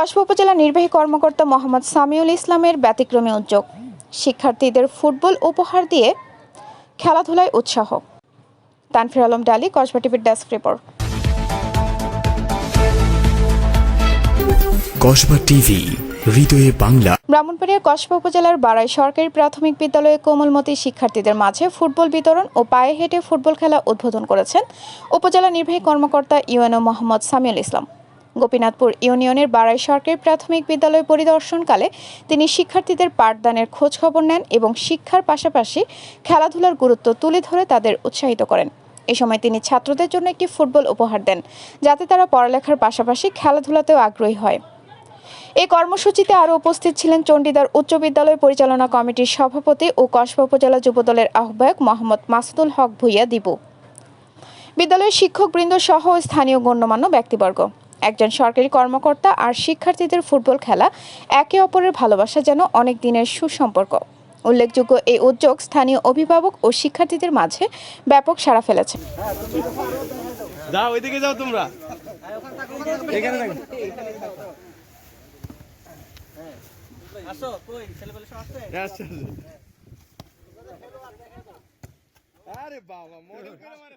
কসবা উপজেলা নির্বাহী কর্মকর্তা মোহাম্মদ সামিউল ইসলামের ব্যতিক্রমী উদ্যোগ। শিক্ষার্থীদের ফুটবল উপহার দিয়ে খেলাধুলায় উৎসাহ। তানফির আলম ডালি কসবা টিভির ডেস্ক রিপোর্ট। কসবা টিভি হৃদয়ে বাংলা। ব্রাহ্মণবাড়িয়ার কসবা উপজেলার বারাই সরকারি প্রাথমিক বিদ্যালয়ে কোমলমতি শিক্ষার্থীদের মাঝে ফুটবল বিতরণ ও পায়ে হেঁটে ফুটবল খেলা উদ্বোধন করেছেন উপজেলা নির্বাহী কর্মকর্তা ইউএনও মোহাম্মদ সামিউল ইসলাম। গোপীনাথপুর ইউনিয়নের বারাই সরকারি প্রাথমিক বিদ্যালয় পরিদর্শনকালে তিনি শিক্ষার্থীদের পাঠদানের খোঁজ খবর নেন এবং শিক্ষার পাশাপাশি খেলাধুলার গুরুত্ব তুলে ধরে তাদের উৎসাহিত করেন। এ সময় তিনি ছাত্রদের জন্য একটি ফুটবল উপহার দেন, যাতে তারা পড়ালেখার পাশাপাশি খেলাধুলাতেও আগ্রহী হয়। এই কর্মসূচিতে আরও উপস্থিত ছিলেন চণ্ডীদার উচ্চ বিদ্যালয় পরিচালনা কমিটির সভাপতি ও কসবা উপজেলা যুবদলের আহ্বায়ক মোহাম্মদ মাসুদুল হক ভুইয়া দিবু বিদ্যালয়ের শিক্ষকবৃন্দ সহ স্থানীয় গণ্যমান্য ব্যক্তিবর্গ। একজন সরকারি কর্মকর্তা আর শিক্ষার্থীদের ফুটবল খেলা একে অপরের ভালোবাসা যেন অনেক দিনের সুসম্পর্ক। উল্লেখযোগ্য এই উদ্যোগ স্থানীয় অভিভাবক ও শিক্ষার্থীদের মাঝে ব্যাপক সাড়া ফেলেছে। যাও ওইদিকে যাও তোমরা। এখানে থাকো। আসছে, আসছে। আরে বাবা মনে করে মারে।